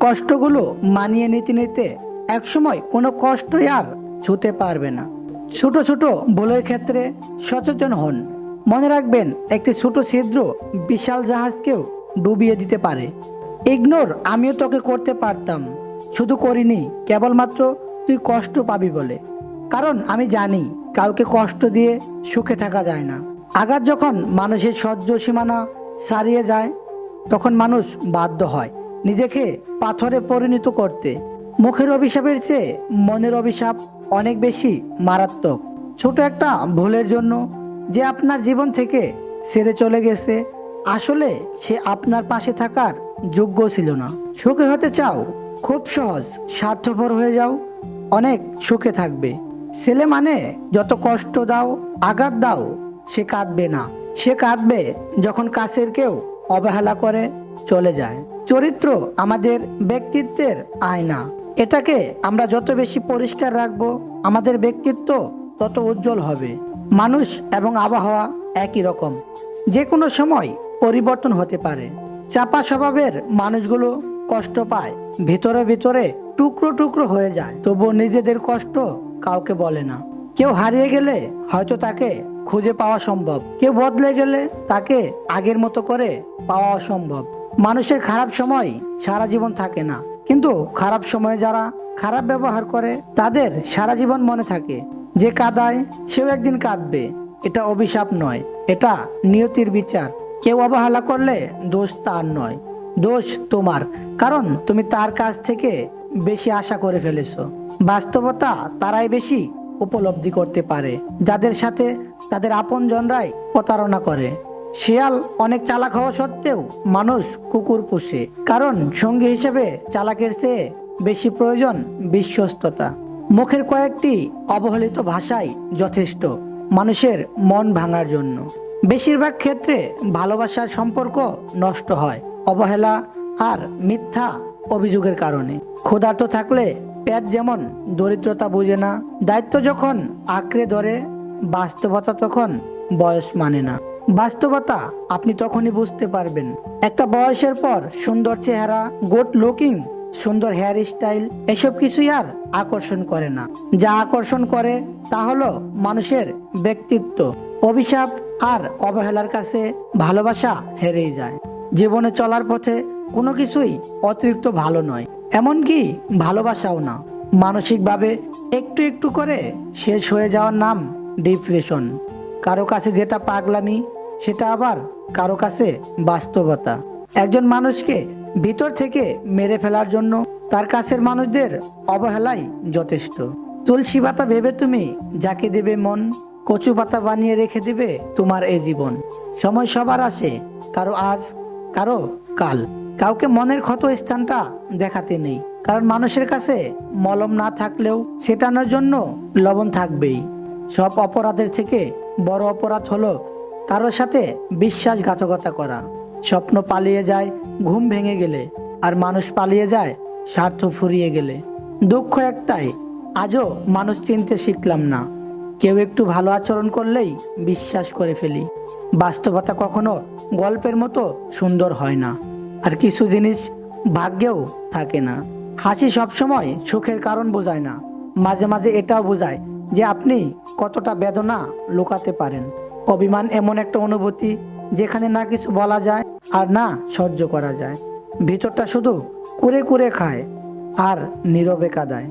কষ্টগুলো মানিয়ে নিতে নিতে একসময় কোনো কষ্টই আর ছুতে পারবে না। ছোট ছোট ভুলের ক্ষেত্রে সচেতন হন। মনে রাখবেন, একটি ছোট ছিদ্র বিশাল জাহাজকেও ডুবিয়ে দিতে পারে। ইগনোর, আমিও তোকে করতে পারতাম। শুধু করিনি, কেবলমাত্র তুই কষ্ট পাবি বলে। কারণ আমি জানি, কাউকে কষ্ট দিয়ে সুখে থাকা যায় না। আঘাত যখন মানুষের সহ্য সীমানা ছাড়িয়ে যায়, তখন মানুষ বাধ্য হয়। নিজেকে পাথরে পরিণত করতে। মুখের অভিশাপের চেয়ে মনের অভিশাপ অনেক বেশি মারাত্মক। ছোট একটা ভুলের জন্য যে আপনার জীবন থেকে সেরে চলে গেছে, আসলে সে আপনার পাশে থাকার যোগ্য ছিল না। সুখে হতে চাও, খুব সহজ, স্বার্থপর হয়ে যাও, অনেক সুখে থাকবে। ছেলে মানে যত কষ্ট দাও, আঘাত দাও, সে কাঁদবে না। সে কাঁদবে যখন কাছের কেউ অবহেলা করে চলে যায়। চরিত্র আমাদের ব্যক্তিত্বের আয়না। এটাকে আমরা যত বেশি পরিষ্কার রাখব, আমাদের ব্যক্তিত্ব তত উজ্জ্বল হবে। মানুষ এবং আবহাওয়া একই রকম। যে কোনো সময় পরিবর্তন হতে পারে। চাপা স্বভাবের মানুষগুলো কষ্ট পায়, ভিতরে ভিতরে টুকরো টুকরো হয়ে যায়। তবুও নিজেদের কষ্ট কাউকে বলে না। কেউ হারিয়ে গেলে হয়তো তাকে খুঁজে পাওয়া সম্ভব। কেউ বদলে গেলে তাকে আগের মতো করে পাওয়া অসম্ভব মানুষের খারাপ সময় সারা জীবন থাকে না। কিন্তু খারাপ সময়ে যারা খারাপ ব্যবহার করে, তাদের সারা জীবন মনে থাকে যে কাদায় সেও একদিন কাঁদবে। এটা অভিশাপ নয়, এটা নিয়তির বিচার। কেউ অবহেলা করলে দোষ তার নয়, দোষ তোমার। কারণ তুমি তার কাছ থেকে বেশি আশা করে ফেলেছো। বাস্তবতা তারাই বেশি উপলব্ধি করতে পারে, যাদের সাথে তাদের আপনজনরাই প্রতারণা করে। শিয়াল অনেক চালাক হওয়া সত্ত্বেও মানুষ কুকুর পুষে। কারণ সঙ্গী হিসেবে চালাকের চেয়ে বেশি প্রয়োজন বিশ্বস্ততা। মুখের কয়েকটি অবহেলিত ভাষাই যথেষ্ট মানুষের মন ভাঙার জন্য। বেশিরভাগ ক্ষেত্রে ভালোবাসার সম্পর্ক নষ্ট হয়, অবহেলা আর মিথ্যা অভিযোগের কারণে। ক্ষুধার্ত থাকলে পেট যেমন দরিদ্রতা বোঝে না, দায়িত্ব যখন আঁকড়ে ধরে, বাস্তবতা তখন বয়স মানে না। বাস্তবতা আপনি তখনই বুঝতে পারবেন। একটা বয়সের পর সুন্দর চেহারা গুড লুকিং সুন্দর হেয়ার স্টাইল এসব কিছুই আর আকর্ষণ করে না। যা আকর্ষণ করে তা হলো মানুষের ব্যক্তিত্ব। অভিশাপ আর অবহেলার কাছে ভালোবাসা হেরেই যায়। জীবনে চলার পথে কোনো কিছুই অতিরিক্ত ভালো নয়, এমনকি ভালোবাসাও না। মানসিকভাবে একটু একটু করে শেষ হয়ে যাওয়ার নাম ডিপ্রেশন। কারও কাছে যেটা পাগলামি সেটা আবার কারও কাছে বাস্তবতা। একজন মানুষকে ভিতর থেকে মেরে ফেলার জন্য তার কাছের মানুষদের অবহেলাই যথেষ্ট। তুলসী পাতা ভেবে তুমি যাকে দেবে মন, কচু পাতা বানিয়ে রেখে দেবে তোমার এই জীবন। সময় সবার আসে, কারও আজ, কারও কাল। কাউকে মনের ক্ষত স্থানটা দেখাতে নেই, কারণ মানুষের কাছে মলম না থাকলেও সেটানোর জন্য লবণ থাকবেই। সব অপরাধের থেকে বড় অপরাধ হলো কারোর সাথে বিশ্বাসঘাতকতা করা। স্বপ্ন পালিয়ে যায়, ঘুম ভেঙে গেলে, আর মানুষ পালিয়ে যায়, স্বার্থ ফুরিয়ে গেলে। দুঃখ একটাই, আজও মানুষ চিনতে শিখলাম না। কেউ একটু ভালো আচরণ করলেই বিশ্বাস করে ফেলি। বাস্তবতা কখনো গল্পের মতো সুন্দর হয় না, আর কিছু জিনিস ভাগ্যেও থাকে না। হাসি সবসময় সুখের কারণ বোঝায় না, মাঝে মাঝে এটাও বোঝায় যে আপনি কতটা বেদনা লুকাতে পারেন। অভিমান এমন একটা অনুভূতি যেখানে না কিছু বলা যায় আর না সহ্য করা যায়। ভিতরটা শুধু কুরে কুরে খায় আর নীরবে কাঁদায়।